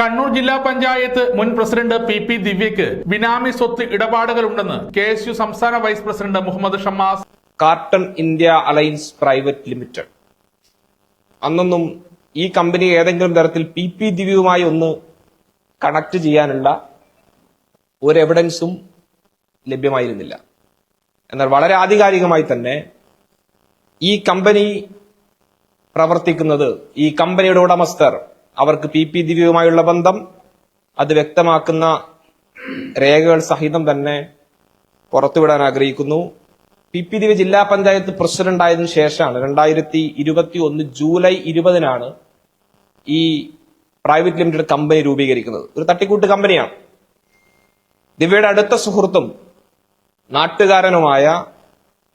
കണ്ണൂർ ജില്ലാ പഞ്ചായത്ത് മുൻ president P P ദിവ്യക്ക് ബിനാമി സ്വത്ത് ഇടപാടുകളുണ്ടെന്ന് കെ എസ് യു സംസ്ഥാന vice president Muhammad Shammas. Carton India alliance private limited. അന്നൊന്നും ഈ കമ്പനി ഏതെങ്കിലും തരത്തിൽ പി പി ദിവ്യവുമായി ഒന്ന് കണക്ട് ചെയ്യാനുള്ള ഒരു എവിഡൻസും ലഭ്യമായിരുന്നില്ല. എന്നാൽ വളരെ ആധികാരികമായി തന്നെ ഈ കമ്പനി പ്രവർത്തിക്കുന്നത് ഈ കമ്പനിയുടെ ഉടമസ്ഥർ അവർക്ക് പി പി ദിവ്യവുമായുള്ള ബന്ധം അത് വ്യക്തമാക്കുന്ന രേഖകൾ സഹിതം തന്നെ പുറത്തുവിടാൻ ആഗ്രഹിക്കുന്നു. പി പി ദിവ്യ ജില്ലാ പഞ്ചായത്ത് പ്രസിഡന്റ് ആയതിനു ശേഷമാണ് രണ്ടായിരത്തി ഇരുപത്തി ഒന്ന് ജൂലൈ ഇരുപതിനാണ് ഈ പ്രൈവറ്റ് ലിമിറ്റഡ് കമ്പനി രൂപീകരിക്കുന്നത്. ഒരു തട്ടിക്കൂട്ട് കമ്പനിയാണ്. ദിവ്യയുടെ അടുത്ത സുഹൃത്തും നാട്ടുകാരനുമായ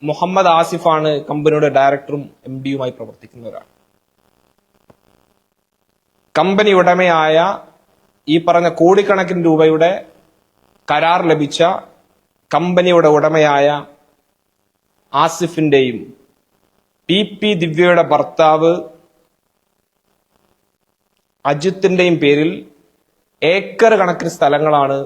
മുഹമ്മദ് ആസിഫാണ് കമ്പനിയുടെ ഡയറക്ടറും എം ഡിയുമായി പ്രവർത്തിക്കുന്ന ഒരാൾ കമ്പനി ഉടമയായ ഈ പറഞ്ഞ കോടിക്കണക്കിന് രൂപയുടെ കരാർ ലഭിച്ച കമ്പനിയുടെ ഉടമയായ ആസിഫിന്റെയും പി പി ദിവ്യയുടെ ഭർത്താവ് അജിത്തിന്റെയും പേരിൽ ഏക്കർ കണക്കിന് സ്ഥലങ്ങളാണ്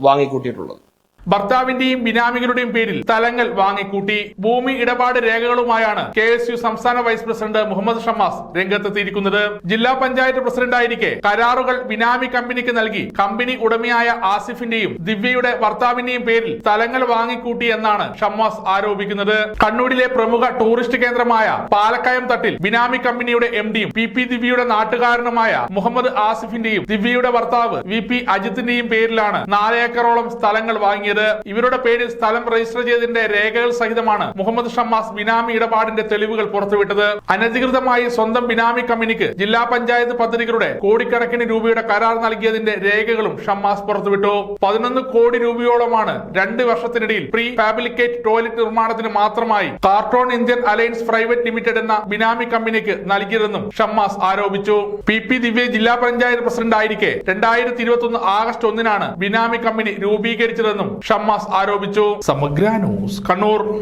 വാങ്ങിക്കൂട്ടിയിട്ടുള്ളത്. ഭർത്താവിന്റെയും ബിനാമികളുടെയും പേരിൽ സ്ഥലങ്ങൾ വാങ്ങിക്കൂട്ടി. ഭൂമി ഇടപാട് രേഖകളുമായാണ് കെ എസ് യു സംസ്ഥാന വൈസ് പ്രസിഡന്റ് മുഹമ്മദ് ഷമാസ് രംഗത്തെത്തിയിരിക്കുന്നത്. ജില്ലാ പഞ്ചായത്ത് പ്രസിഡന്റായിരിക്കെ കരാറുകൾ ബിനാമി കമ്പനിക്ക് നൽകി കമ്പനി ഉടമയായ ആസിഫിന്റെയും ദിവ്യയുടെ ഭർത്താവിന്റെയും പേരിൽ സ്ഥലങ്ങൾ വാങ്ങിക്കൂട്ടി എന്നാണ് ഷമാസ് ആരോപിക്കുന്നത്. കണ്ണൂരിലെ പ്രമുഖ ടൂറിസ്റ്റ് കേന്ദ്രമായ പാലക്കയം തട്ടിൽ ബിനാമി കമ്പനിയുടെ എം ഡിയും പി പി ദിവ്യയുടെ നാട്ടുകാരനുമായ മുഹമ്മദ് ആസിഫിന്റെയും ദിവ്യയുടെ ഭർത്താവ് വി പി അജിത്തിന്റെയും പേരിലാണ് നാലേക്കറോളം സ്ഥലങ്ങൾ സ്ഥലങ്ങൾ വാങ്ങിയത് ഇവരുടെ പേരിൽ സ്ഥലം രജിസ്റ്റർ ചെയ്തതിന്റെ രേഖകൾ സഹിതമാണ് മുഹമ്മദ് ഷമ്മാസ് ബിനാമി ഇടപാടിന്റെ തെളിവുകൾ പുറത്തുവിട്ടത്. അനധികൃതമായി സ്വന്തം ബിനാമി കമ്പനിക്ക് ജില്ലാ പഞ്ചായത്ത് പദ്ധതികളുടെ കോടിക്കണക്കിന് രൂപയുടെ കരാർ നൽകിയതിന്റെ രേഖകളും ഷമ്മാസ് പുറത്തുവിട്ടു. പതിനൊന്ന് കോടി രൂപയോളമാണ് രണ്ട് വർഷത്തിനിടയിൽ പ്രീ ഫാബ്രിക്കേറ്റ് ടോയ്ലറ്റ് നിർമ്മാണത്തിന് മാത്രമായി carton Indian alliance private limited എന്ന ബിനാമി കമ്പനിക്ക് നൽകിയതെന്നും ഷമ്മാസ് ആരോപിച്ചു. പി പി ദിവ്യ ജില്ലാ പഞ്ചായത്ത് പ്രസിഡന്റ് ആയിരിക്കെ രണ്ടായിരത്തി ഇരുപത്തി ഒന്ന് ആഗസ്റ്റ് ഒന്നിനാണ് ബിനാമി കമ്പനി രൂപീകരിച്ചതെന്നും ഷമ്മാസ് ആരോപിച്ചു. സമഗ്ര ന്യൂസ് കണ്ണൂർ.